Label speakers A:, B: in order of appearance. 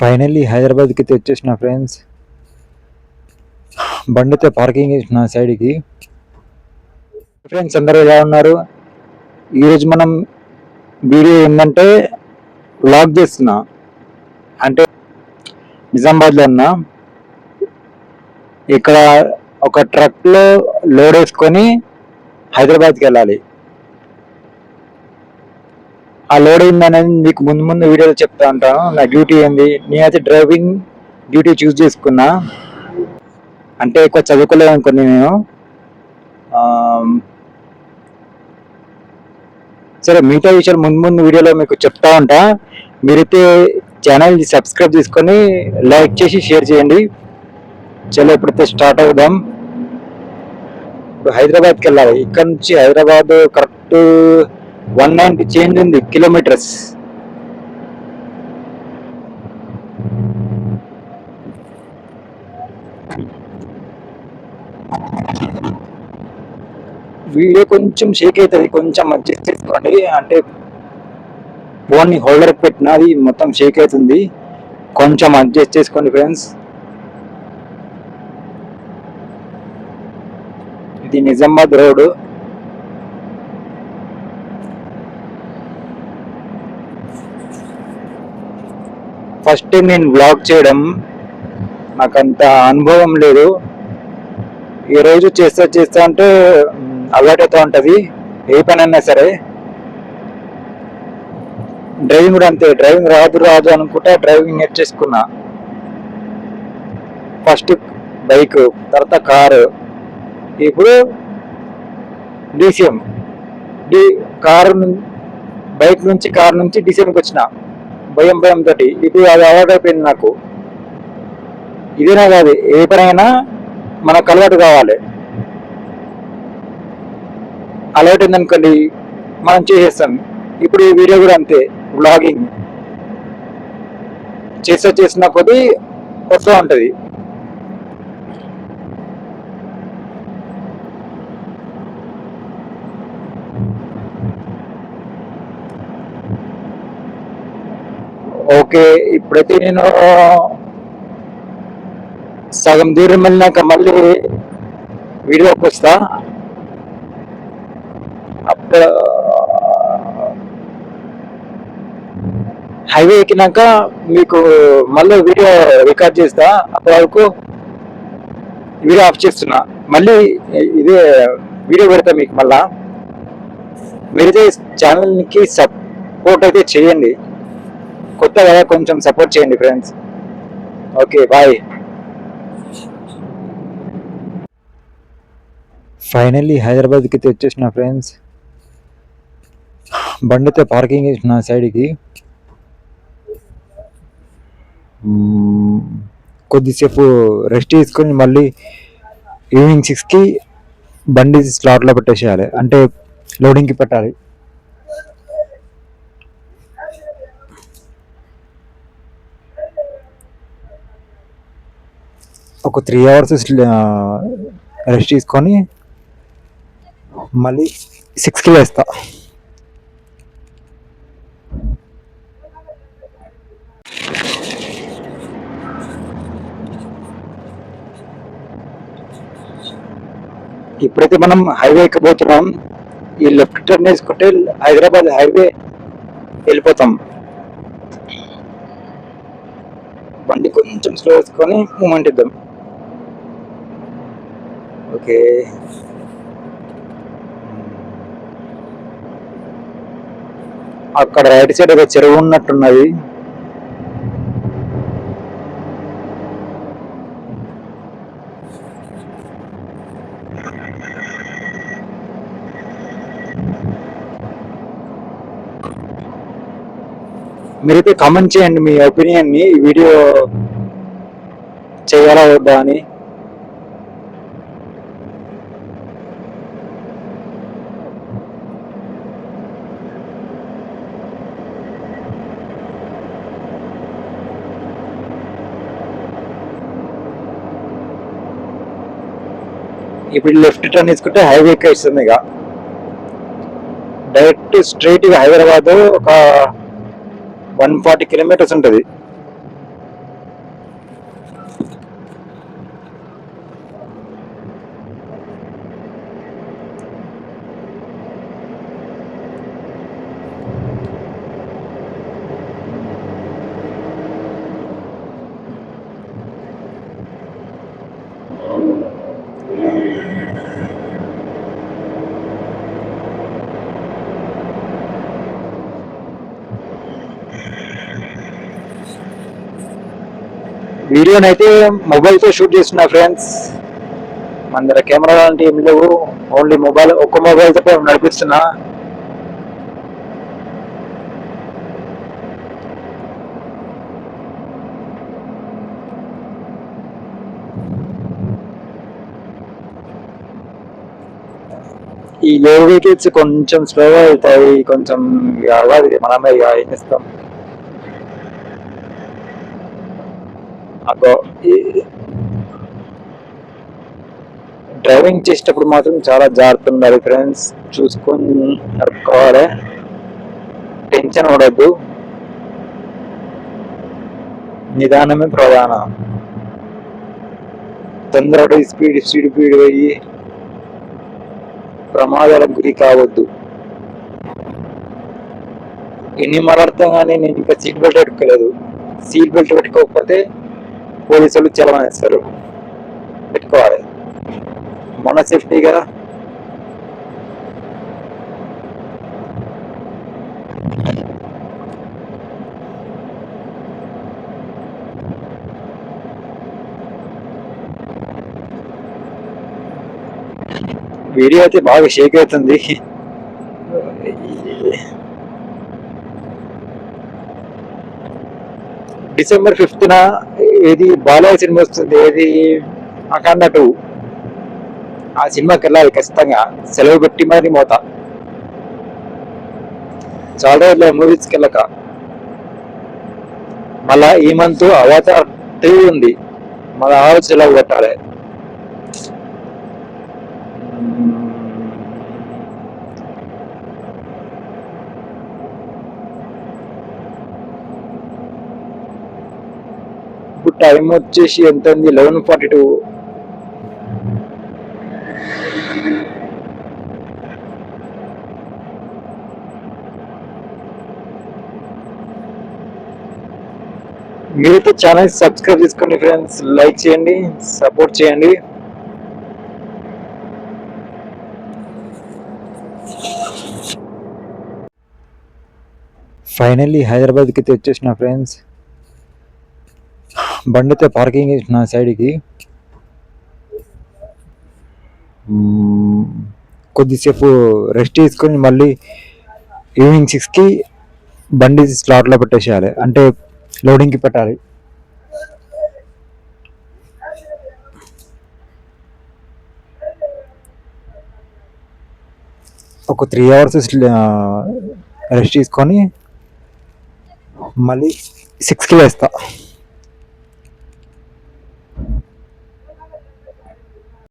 A: Finally హైదరాబాద్కి అయితే వచ్చేసిన ఫ్రెండ్స్. బండితో పార్కింగ్ చేసిన సైడ్కి. ఫ్రెండ్స్ అందరూ ఎలా ఉన్నారు? ఈరోజు మనం వీడియో ఏంటంటే వ్లాగ్ చేస్తున్నా. అంటే నిజామాబాద్లో ఉన్నా. ఇక్కడ ఒక ట్రక్లో లోడ్ వేసుకొని హైదరాబాద్కి వెళ్ళాలి. ఆ లోడ్ ఏందనేది మీకు ముందు ముందు వీడియోలో చెప్తా ఉంటాను నా డ్యూటీ ఏంది? నేనైతే డ్రైవింగ్ డ్యూటీ చూస్ చేసుకున్నా. అంటే ఎక్కువ చదువుకోలేదు అనుకోండి నేను. సరే మిగతా విషయాలు ముందు ముందు వీడియోలో మీకు చెప్తా ఉంటా. మీరైతే ఛానల్ సబ్స్క్రైబ్ చేసుకొని లైక్ చేసి షేర్ చేయండి. చలో ఇప్పుడైతే స్టార్ట్ అవుదాం. ఇప్పుడు హైదరాబాద్కి వెళ్ళాలి. ఇక్కడ నుంచి Hyderabad correct one ninety change ఉంది కిలోమీటర్స్. వీడియో కొంచెం షేక్ అవుతుంది కొంచెం అడ్జస్ట్ చేసుకోండి. అంటే ఫోన్ని హోల్డర్ పెట్టినా అది మొత్తం షేక్ అవుతుంది. కొంచెం అడ్జస్ట్ చేసుకోండి ఫ్రెండ్స్ ఇది నిజామాబాద్ రోడ్. ఫస్ట్ టైం నేను బ్లాగ్ చేయడం నాకు అంత అనుభవం లేదు. ఈ రోజు చేస్తా చేస్తా అంటే మ్, అలవాటైతే ఉంటుంది. ఏ పని అయినా సరే. డ్రైవింగ్ కూడా అంతే డ్రైవింగ్ రాదు రాదు అనుకుంటా డ్రైవింగ్ నేర్చేసుకున్నా. ఫస్ట్ బైక్ తర్వాత కారు ఇప్పుడు డీసీఎం డి కారు బైక్ నుంచి కారు నుంచి డీసీఎంకి వచ్చిన. భయం భయం తోటి. ఇప్పుడు అది అలవాటైపోయింది అయిపోయింది నాకు. ఇదేనా కాదు ఏ పనైనా మనకు అలవాటు కావాలి. అలవాటు ఉందనుకోండి మనం చేసేస్తాం. ఇప్పుడు ఈ వీడియో కూడా అంతే బ్లాగింగ్ చేస్తా చేసిన కొద్దీ వస్తూ ఉంటుంది. ఓకే ఇప్పుడైతే నేను సగం దూరం వెళ్ళినాక మళ్ళీ వీడియోకి వస్తా. అప్పుడు హైవే ఎక్కినాక మీకు మళ్ళీ వీడియో రికార్డ్ చేస్తా. అప్పటి వరకు వీడియో ఆఫ్ చేస్తున్నా. మళ్ళీ ఇదే వీడియో పెడతా మీకు మళ్ళా. మీరైతే ఛానల్కి సపోర్ట్ అయితే చేయండి. కొత్త కదా కొంచెం సపోర్ట్ చేయండి ఫ్రెండ్స్ ఓకే బాయ్ ఫైనల్లీ హైదరాబాద్కి తెచ్చేసిన ఫ్రెండ్స్ బండితో పార్కింగ్ చేసిన సైడ్కి కొద్దిసేపు రెస్ట్ తీసుకొని మళ్ళీ ఈవినింగ్ సిక్స్కి బండి స్లాట్లో పెట్టేసేయాలి. అంటే లోడింగ్కి పెట్టాలి. ఒక త్రీ అవర్స్ రెస్ట్ తీసుకొని మళ్ళీ సిక్స్కి వేస్తా ఇప్పుడైతే మనం హైవే ఎక్కబోతున్నాం ఈ లెఫ్ట్ టర్న్ వేసుకుంటే హైదరాబాద్ హైవే వెళ్ళిపోతాం. బండి కొంచెం స్లో వేసుకొని మూమెంట్ ఇద్దాం. Okay hmm. అక్కడ రైట్ సైడ్ ఒక చెరువు ఉన్నట్టున్నది. మీరైతే కామెంట్ చేయండి మీ ఒపీనియన్ని వీడియో చేయాలా వద్దా అని. ఇప్పుడు లెఫ్ట్ టర్న్ తీసుకుంటే హైవే ఇస్తుంది ఇక. డైరెక్ట్ స్ట్రైట్గా హైదరాబాద్ ఒక వన్ ఫార్టీ కిలోమీటర్స్ ఉంటుంది. వీడియోనైతే మొబైల్తో షూట్ చేస్తున్నా ఫ్రెండ్స్. మన దగ్గర కెమెరా లాంటి ఏం లేవు. ఓన్లీ మొబైల్ ఒక్క మొబైల్తో నడిపిస్తున్నా. ఈ లో వెహికల్స్ కొంచెం స్లోగా వెళ్తాయి కొంచెం అవ్వాలి మనమే ఇక ఏం చేస్తాం అగో ఈ- డ్రైవింగ్ చేసేటప్పుడు మాత్రం చాలా జాగ్రత్త ఉండాలి ఫ్రెండ్స్ చూసుకొని నడుపుకోవాలి. టెన్షన్ ఉండద్దు నిదానమే ప్రధానం. తొందరగా స్పీడ్ స్పీడ్ స్పీడ్ పోయి ప్రమాదాలకు గురి కావద్దు. ఎన్ని మాట్లాడతాం కానీ నేను ఇంకా సీట్ బెల్ట్ పెట్టుకోలేదు. సీట్ బెల్ట్ పెట్టుకోకపోతే పోలీసులు చలమనేస్తారు పెట్టుకోవాలి. మన సేఫ్టీ కదా? వీడియో అయితే బాగా షేక్ అవుతుంది. డిసెంబర్ ఫిఫ్త్న ఏది బాలయ్య సినిమా వస్తుంది ఏది అఖండ టూ? ఆ సినిమాకి వెళ్ళాలి ఖచ్చితంగా. సెలవు పెట్టి మరి మోత చాలా రోజులు మూవీస్కి వెళ్ళక మళ్ళా ఈ మంత్ అవతార్ త్రీ ఉంది. మళ్ళీ ఆ సెలవు పెట్టాలి. టైం వచ్చేసి ఎంత ఉంది లెవెన్ ఫార్టీ టూ. మీరైతే ఛానల్ సబ్స్క్రైబ్ చేసుకోండి ఫ్రెండ్స్. లైక్ చేయండి సపోర్ట్ చేయండి. ఫైనల్లీ హైదరాబాద్కి అయితే వచ్చేసిన ఫ్రెండ్స్. బండి అయితే పార్కింగ్ చేసిన సైడ్కి. కొద్దిసేపు రెస్ట్ తీసుకొని మళ్ళీ ఈవినింగ్ సిక్స్కి బండి స్లాట్లో పెట్టేసేయాలి. అంటే లోడింగ్కి పెట్టాలి. ఒక త్రీ అవర్స్ రెస్ట్ తీసుకొని మళ్ళీ సిక్స్కి వేస్తా